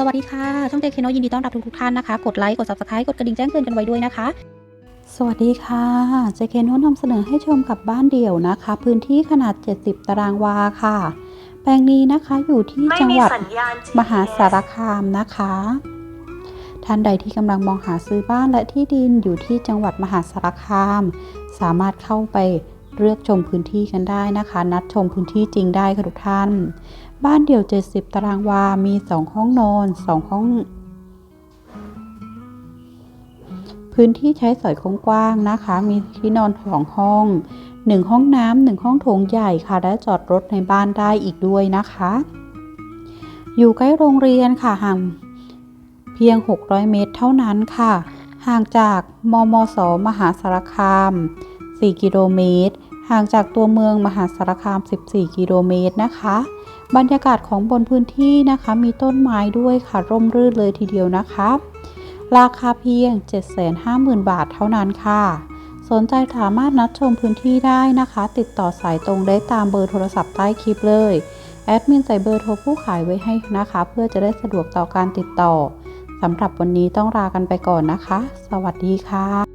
สวัสดีค่ะ ช่องเจคเคโนยินดีต้อนรับทุกๆท่านนะคะ กดไลค์ กด subscribe กดกระดิ่งแจ้งเตือนกันไว้ด้วยนะคะ สวัสดีค่ะ เจเคโนนำเสนอให้ชมกับบ้านเดี่ยวนะคะ พื้นที่ขนาด 70 ตารางวาค่ะ แปลงนี้นะคะอยู่ที่จังหวัดญญมหาสารคามนะคะท่านใดที่กำลังมองหาซื้อบ้านและที่ดินอยู่ที่จังหวัดมหาสารคาม สามารถเข้าไปเลือกชมพื้นที่กันได้นะคะ นัดชมพื้นที่จริงได้ค่ะทุกท่าน บ้านเดี่ยว 70 ตารางวา มี 2 ห้องนอน 2 ห้อง พื้นที่ใช้สอยกว้างๆนะคะ มีที่นอนสองห้อง 1 ห้องน้ำหนึ่งห้องโถงใหญ่ค่ะ และจอดรถในบ้านได้อีกด้วยนะคะ อยู่ใกล้โรงเรียนค่ะ ห่างเพียง 600 เมตรเท่านั้นค่ะ ห่างจากมมส มหาสารคาม 4 กิโลเมตร ห่างจากตัวเมืองมหาสารคาม 14 กิโลเมตรนะคะ บรรยากาศของบนพื้นที่นะคะ มีต้นไม้ด้วยค่ะร่มรื่นเลยทีเดียวนะคะ ราคาเพียง 750,000 บาทเท่านั้นค่ะ สนใจสามารถนัดชมพื้นที่ได้นะคะ ติดต่อสายตรงได้ตามเบอร์โทรศัพท์ใต้คลิปเลย แอดมินใส่เบอร์โทรผู้ขายไว้ให้นะคะ เพื่อจะได้สะดวกต่อการติดต่อสำหรับวันนี้ต้องลากันไปก่อนนะคะ สวัสดีค่ะ